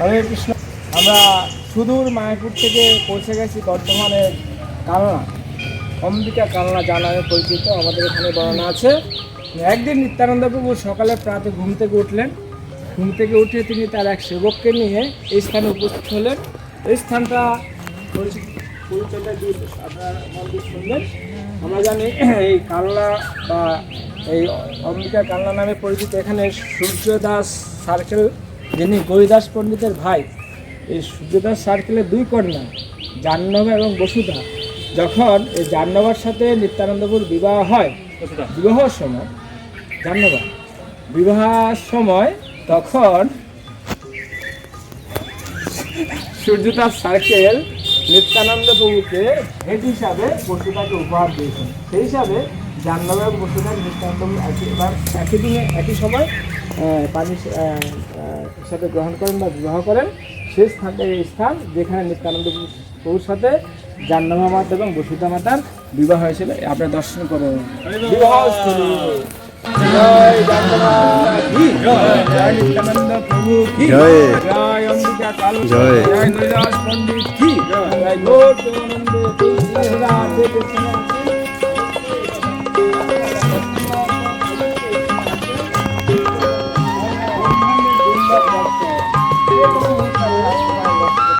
হরে কৃষ্ণ। আমরা সুদূর মায়াপুর থেকে পৌঁছে গেছি বর্ধমানের কালনা। অম্বিকা কালনা যা নামে পরিচিত, আমাদের এখানে বর্ণনা আছে। একদিন নিত্যানন্দ প্রভু সকালে প্রাতে ঘুম থেকে উঠলেন। ঘুম থেকে উঠে তিনি তার এক সেবককে নিয়ে এই স্থানে উপস্থিত হলেন। এই স্থানটা শুনলেন। আমরা জানি এই কালনা বা এই অম্বিকা কালনা নামে পরিচিত এখানে সূর্যদাস সার্কেল যিনি গরিদাস পণ্ডিতের ভাই এই সূর্যদাস সার্কেলের দুই কন্যা জাহ্নবা এবং বসুধা। যখন এই জাহ্নবার সাথে নিত্যানন্দপুর বিবাহ হয় বিবাহর সময় জাহ্নবা বিবাহের সময় তখন সূর্যদাস সার্কেল নিত্যানন্দ প্রভুকে ভেট হিসাবে বসুধাকে উপহার দিয়েছেন। সেই হিসাবে এবং বসুধা নিত্যানন্দ একই এবার একই দিনে একই সময় পানি সাথে গ্রহণ করেন বা বিবাহ করেন সেই স্থানটা এই স্থান যেখানে নিত্যানন্দ প্রভু- প্রভুর সাথে জাহ্নবা মাতা এবং বসুধা মাতার বিবাহ হয়েছিল আপনারা দর্শন করুন বিবাহ স্থলী। জয়? জয় নিত্যানন্দ প্রভু কি জয়। জয় অম্বিকা কালী জয়। জয় পণ্ডিত কি গৌর